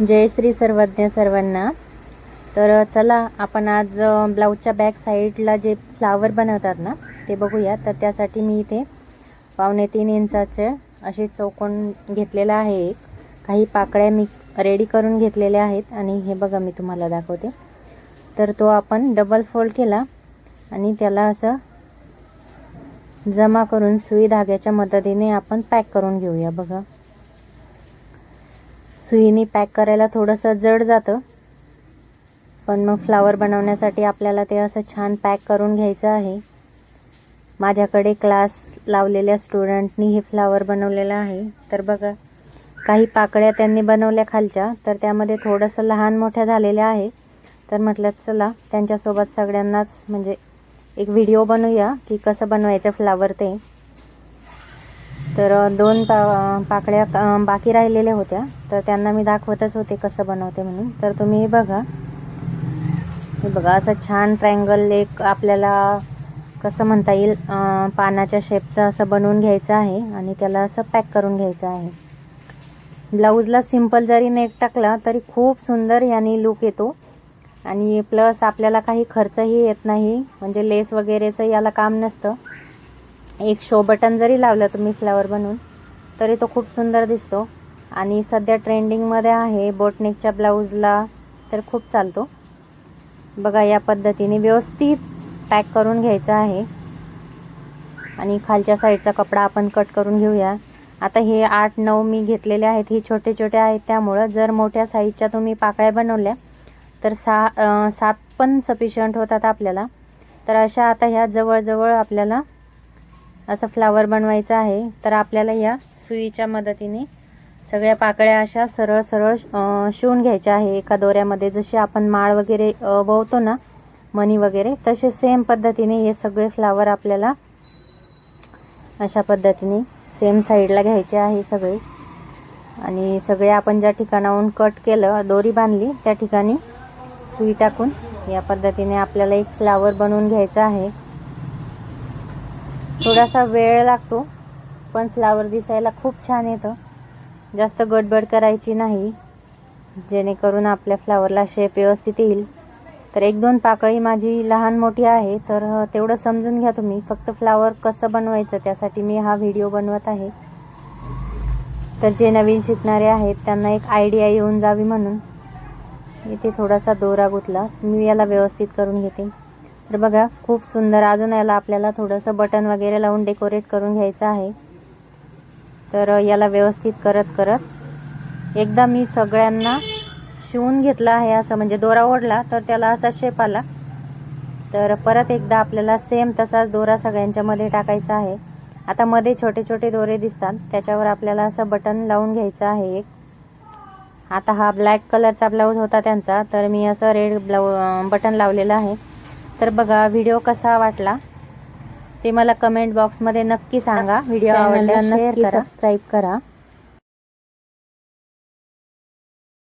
जय श्री सर्वज्ञ सर्वांना. तर चला आपण आज ब्लाऊजच्या बॅक साईडला जे फ्लावर बनवतात ना ते बघूया. तर त्यासाठी मी इथे पावणे तीन इंचाचे असे चौकोन घेतलेला आहे एक. काही पाकळ्या मी रेडी करून घेतलेल्या आहेत आणि हे बघा मी तुम्हाला दाखवते. तर तो आपण डबल फोल्ड केला आणि त्याला असं जमा करून सुई धाग्याच्या मदतीने आपण पॅक करून घेऊया बघा. सुईने पॅक करायला थोडंसं जड जातं. पण मग फ्लावर बनवण्यासाठी आपल्याला ते असं छान पॅक करून घ्यायचं आहे. माझ्याकडे क्लास लावलेल्या स्टुडंटनी हे फ्लावर बनवलेलं आहे. तर बघा काही पाकळ्या त्यांनी बनवल्या खालच्या तर त्यामध्ये थोडंसं लहान मोठ्या झालेल्या आहे. तर म्हटलं चला त्यांच्यासोबत सगळ्यांनाच म्हणजे एक व्हिडिओ बनवूया की कसं बनवायचं फ्लावर ते. तर दोन पा पाकळ्या बाकी राहिलेल्या होत्या. तर त्यांना मी दाखवतच होते कसं बनवते म्हणून. तर तुम्ही हे बघा. हे बघा असं छान ट्रँगल एक आपल्याला कसं म्हणता येईल पानाच्या शेपचं असं बनवून घ्यायचं आहे आणि त्याला असं पॅक करून घ्यायचं आहे. ब्लाऊजला सिंपल जरी नेक टाकला तरी खूप सुंदर याने लुक येतो. आणि प्लस आपल्याला काही खर्चही येत नाही. म्हणजे लेस वगैरेचं याला काम नसतं. एक शो बटन जरी लावलं तुम्ही फ्लावर बनवून तरी तो खूप सुंदर दिसतो. आणि सध्या ट्रेंडिंगमध्ये आहे बोटनेकच्या ब्लाऊजला तर खूप चालतो. बघा या पद्धतीने व्यवस्थित पॅक करून घ्यायचा आहे. आणि खालच्या साईडचा कपडा आपण कट करून घेऊया. आता हे आठ नऊ मी घेतलेले आहेत. हे छोटे छोटे आहेत. त्यामुळं जर मोठ्या साईजच्या तुम्ही पाकळ्या बनवल्या तर सहा सात पण सफिशियंट होतात आपल्याला. तर अशा आता ह्या जवळजवळ आपल्याला असं फ्लावर बनवायचं आहे तर आपल्याला या सुईच्या मदतीने सगळ्या पाकळ्या अशा सरळ सरळ शिवून घ्यायच्या आहे. एका दोऱ्यामध्ये जशी आपण माळ वगैरे अं, ना मणी वगैरे तसे सेम पद्धतीने हे सगळे फ्लावर आपल्याला अशा पद्धतीने सेम साईडला घ्यायचे आहे सगळे. आणि सगळे आपण ज्या ठिकाणाहून कट केलं दोरी बांधली त्या ठिकाणी सुई टाकून या पद्धतीने आपल्याला एक फ्लावर बनवून घ्यायचा आहे. थोडासा वेळ लागतो पण फ्लावर दिसायला खूप छान येतं. जास्त गडबड करायची नाही. जेणेकरून आपल्या फ्लावरला शेप व्यवस्थित येईल. तर एक दोन पाकळी माझी लहान मोठी आहे तर तेवढं समजून घ्या तुम्ही. फक्त फ्लावर कसं बनवायचं त्यासाठी मी हा व्हिडिओ बनवत आहे. तर जे नवीन शिकणारे आहेत त्यांना एक आयडिया येऊन जावी म्हणून. इथे थोडासा दोरा गुतला. मी याला व्यवस्थित करून घेते. तर बघा खूप सुंदर. अजून याला आपल्याला थोडंसं बटन वगैरे लावून डेकोरेट करून घ्यायचं आहे. तर याला व्यवस्थित करत करत. एकदा मी सगळ्यांना शिवून घेतला आहे असं म्हणजे दोरा ओढला तर त्याला असा शेप आला. तर परत एकदा आपल्याला सेम तसाच दोरा सगळ्यांच्यामध्ये टाकायचा आहे. आता मध्ये छोटे छोटे दोरे दिसतात. त्याच्यावर आपल्याला असं बटन लावून घ्यायचं आहे एक. आता हा ब्लॅक कलरचा ब्लाऊज होता त्यांचा तर मी असं रेड ब्लाऊ बटन लावलेलं आहे. तर बघा व्हिडिओ कसा वाटला? ते मला कमेंट बॉक्समध्ये नक्की सांगा. व्हिडिओ शेअर करा. सबस्क्राईब करा.